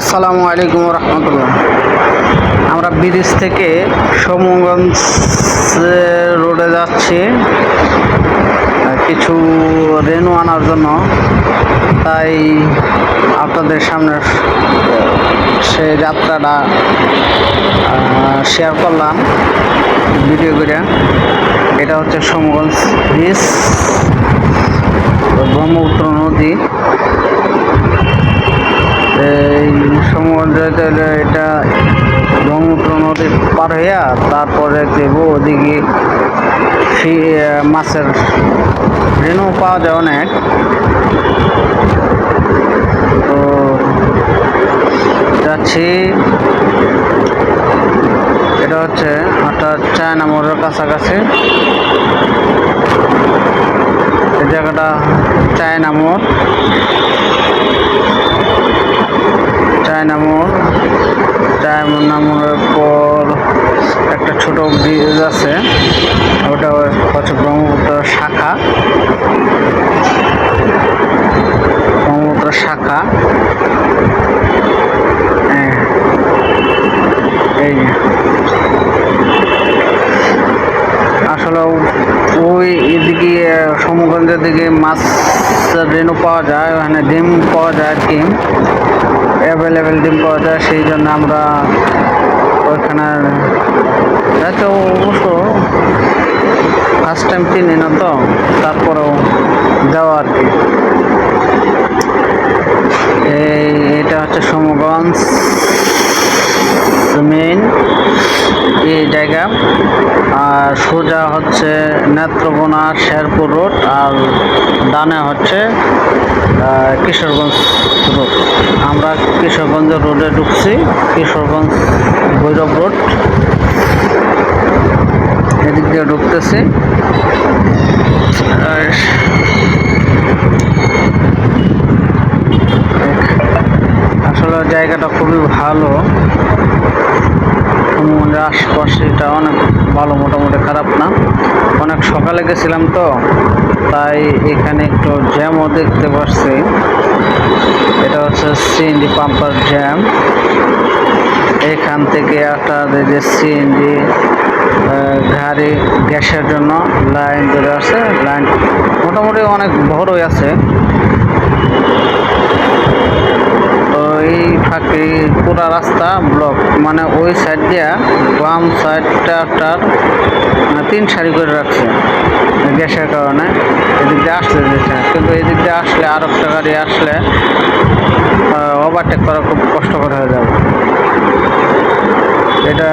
আসসালামু আলাইকুম রহমতুল্লাহ। আমরা ব্রিজ থেকে সমগঞ্জ রোডে যাচ্ছি। কিছু রেনু আনার জন্য। তাই আপনাদের সামনে সে যাত্রাটা শেয়ার করলাম ভিডিও করে। এটা হচ্ছে সমগঞ্জ ব্রিজ ব্রহ্মপুত্র নদী। সমুদ্র এটা ব্রহ্মপুত্র নদী পার হইয়া তারপরে দেব ওদিকে মাছের রেণু পাওয়া যায় অনেক। তো যাচ্ছি। এটা হচ্ছে অর্থাৎ চায়না মোড়ের কাছাকাছি। এই জায়গাটা চায়না মোড় মোড় চায়না পর একটা ছোট ব্রিজ আছে। ওটা হচ্ছে ব্রহ্মপুত্র শাখা। ব্রহ্মপুত্র শাখা। হ্যাঁ। এই আসলে ওই এদিকে সমগঞ্জের দিকে মাছ রেণু পাওয়া যায় ওখানে ডিম পাওয়া যায় কি। অ্যাভেলেবেল ডিম পাওয়া যায়, সেই জন্য আমরা ওইখানের যাতে অবশ্য ফার্স্ট টাইম চিনি না তো, তারপরেও যাওয়া আর কি। এই, এটা হচ্ছে সমগঞ্জ মেইন এই জায়গা। আর সোজা হচ্ছে নেত্রকোনা শেরপুর রোড আর ডানে হচ্ছে কিশোরগঞ্জ। আমরা কিশোরগঞ্জ রোডে ঢুকছি কিশোরগঞ্জ ভৈরব রোড। এদিক দিয়ে ঢুকতেছি। আসলে জায়গাটা খুবই ভালো। আশপাশে এটা অনেক ভালো, মোটামুটি খারাপ না। অনেক সকালে গেছিলাম তো। তাই এখানে একটু জ্যামও দেখতে পাচ্ছি এটা হচ্ছে সিএনজি পাম্পার জ্যাম এখান থেকে এই যে সিএনজি গাড়ি গ্যাসের জন্য লাইন ধরে আছে লাইন মোটামুটি অনেক বড়ই আছে। তো এই ফাঁকে পুরা রাস্তা ব্লক মানে ওই সাইড দিয়া বাম সাইডটা একটার মানে তিন সারি করে রাখছে। গ্যাসের কারণে এদিক দিয়ে আসলে দিচ্ছে কিন্তু এদিক দিয়ে আসলে আর একটা গাড়ি আসলে ওভারটেক করা খুব কষ্টকর হয়ে যাবে। এটা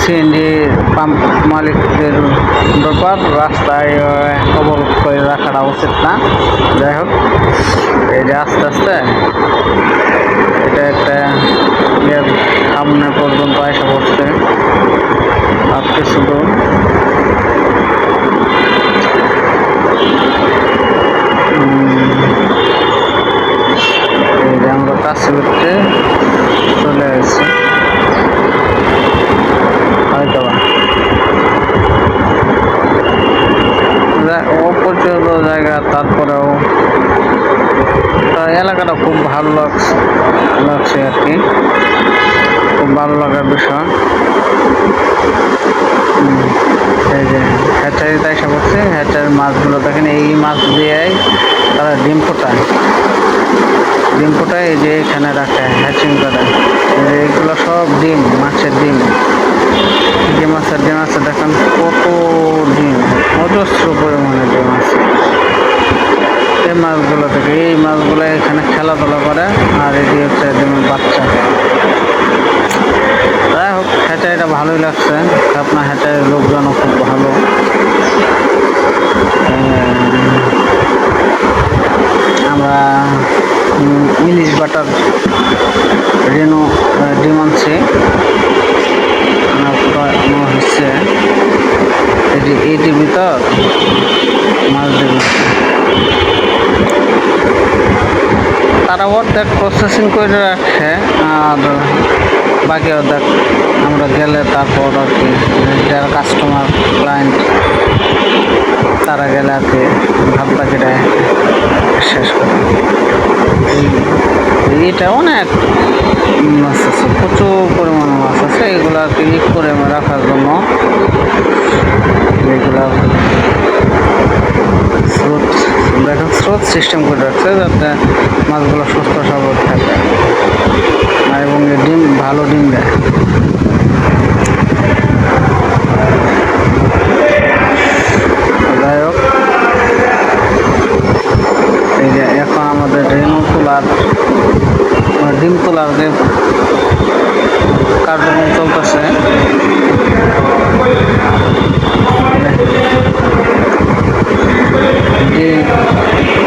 সিএনজি পাম্প মালিকদের ব্যাপার, রাস্তায় অবরোধ করে রাখাটা উচিত না। যাই হোক, এই যে আস্তে আস্তে, এটা একটা ইয়ের সামনে পর্যন্ত আমরা করতে চলে আসছি। হয়তো অপরিচিত জায়গা, তারপরেও এলাকাটা খুব ভালো লাগছে লাগছে আর কি। খুব ভালো লাগার বিষয়। এই যে হ্যাচারিতে এসে পড়ছে হ্যাচারির মাছগুলো দেখেন, এই মাছ দিয়ে তারা ডিম ফোটায় ডিম ফোটায় এই যে এখানে রাখে হ্যাচিং করে। এগুলো সব ডিম, মাছের ডিম। যে মাছের ডিম আছে, দেখেন কত ডিম, অজস্র পরিমাণে ডিম আছে। এই মাছগুলো থেকে এই মাছগুলো এখানে খেলাধুলা করে, আর এটি হচ্ছে ডিমের বাচ্চা। যাই হোক হ্যাচারিটা ভালোই লাগছে। আপনার হ্যাচারির লোকজনও খুব ভালো উম, আমরা উম, ইলিশ বাটার রেনু আহ, ডিম আনছি আনার পর আমার হচ্ছে এটি এইটির ভিতর মাছ দেবে তারা অর্ধেক প্রসেসিং করে রাখে, আর বাকি অর্ধেক আমরা গেলে তারপর আর কি, যারা কাস্টমার ক্লায়েন্ট তারা গেলে আর কি ভাবটা কেটে শেষ করে। এটা অনেক মাছ আছে প্রচুর পরিমাণে মাছ আছে, এগুলো আর কি করে রাখার জন্য। এগুলা স্রোত দেখেন স্রোত সিস্টেম করে রাখছে যাতে মাছগুলো সুস্থ সবল থাকে। এবং ডিম, ভালো ডিম দেয়। যাই হোক, এই যে এখন আমাদের রেণু তোলার মানে ডিম তোলার যে কার্যক্রম চলতেছে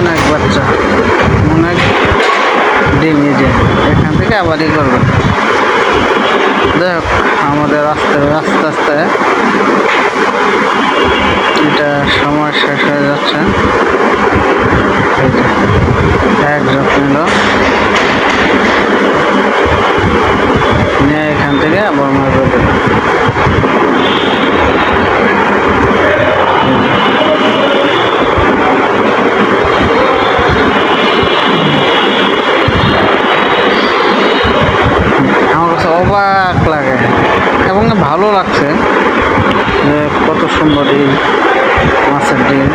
অনেক বাচ্চা। অনেক ডিম এই যে, এখান থেকে আবার ই করবে। যাই হোক আমাদের আস্তে আস্তে আস্তে এটা সময় শেষ হয়ে যাচ্ছে। এক যত্ন নিয়ে এখান থেকে আবার মাছ ভালো লাগছে। কত সুন্দর এই মাছের ডিম।